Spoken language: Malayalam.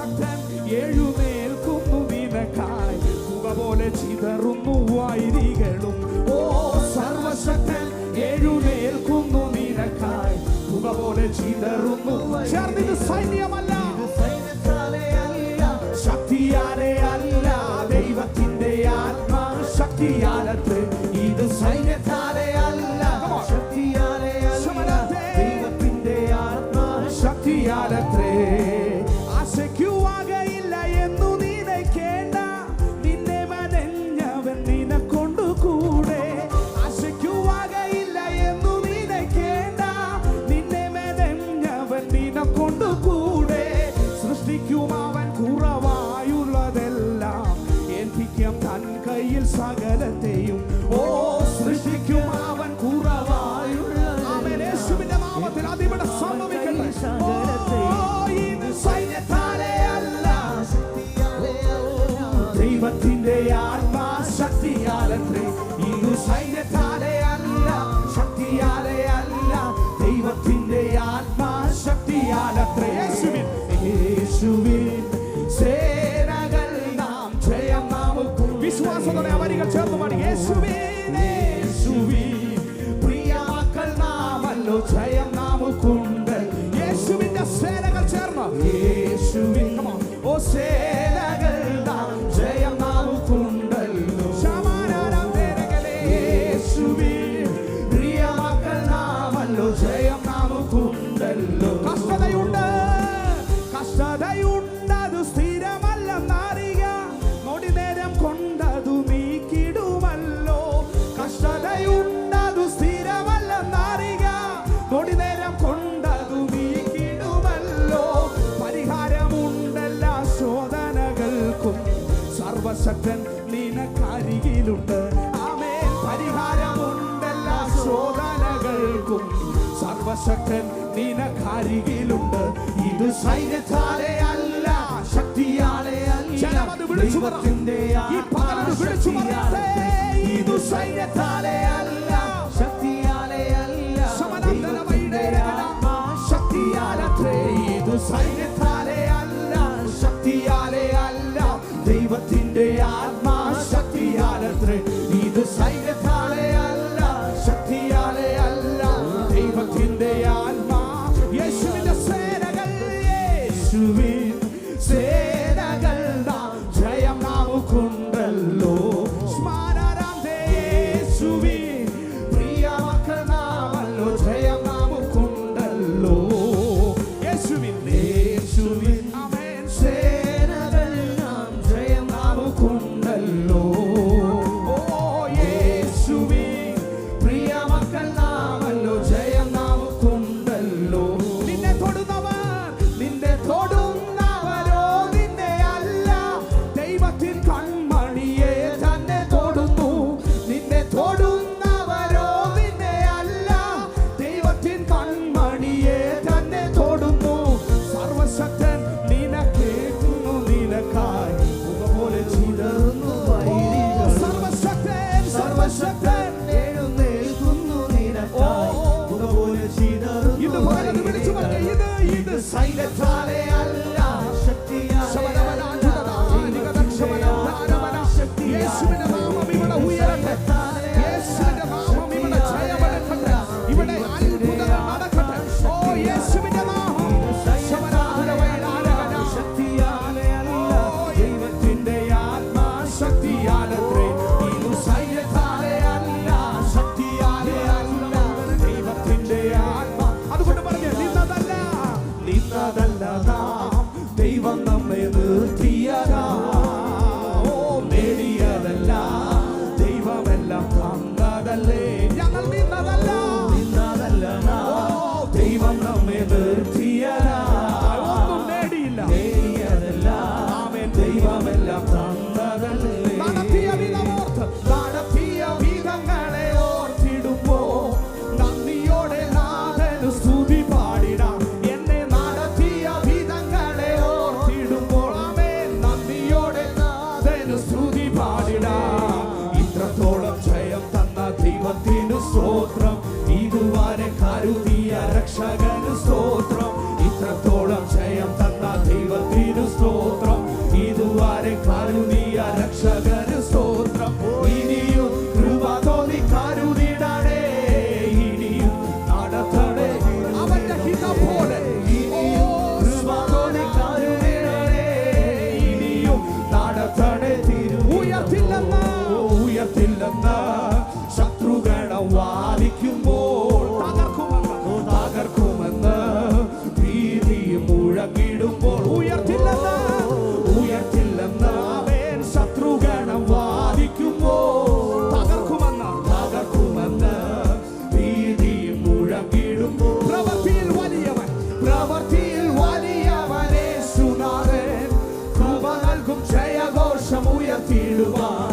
സർവശക്തൻ എഴുന്നേൽക്കുന്നു നിനക്കായി പുക പോലെ ചിതറുന്നു വൈരികളും. ഓ സർവശക്തൻ എഴുന്നേൽക്കുന്നു നിനക്കായി പുക പോലെ ചിതറുന്നു ചേർന്നിത് സൈന്യമല്ല. ശക്തിയാലെ അല്ല ദൈവത്തിന്റെ ആത്മാ. ശക്തിയാലത്ത് ഇത് സൈന്യത്താലെ സൈന്യത്താലെ അല്ല നാം ചേർന്ന് പാടി സർവശക്തൻ നിനക്കരികിലുണ്ട് ആമേൽ പരിഹാരമുണ്ടല്ല ശോധനകൾക്കും സർവശക്തൻ നിനക്കരികിലുണ്ട് ഇത് സൈന്യത്താലെ അല്ല ശക്തിയാലെ അല്ല. ദൈവത്തിന്റെ ഇത് സൈന്യത്താലെ അല്ല. ഇത് ഇത്. സൈലന്റ് விடுவார்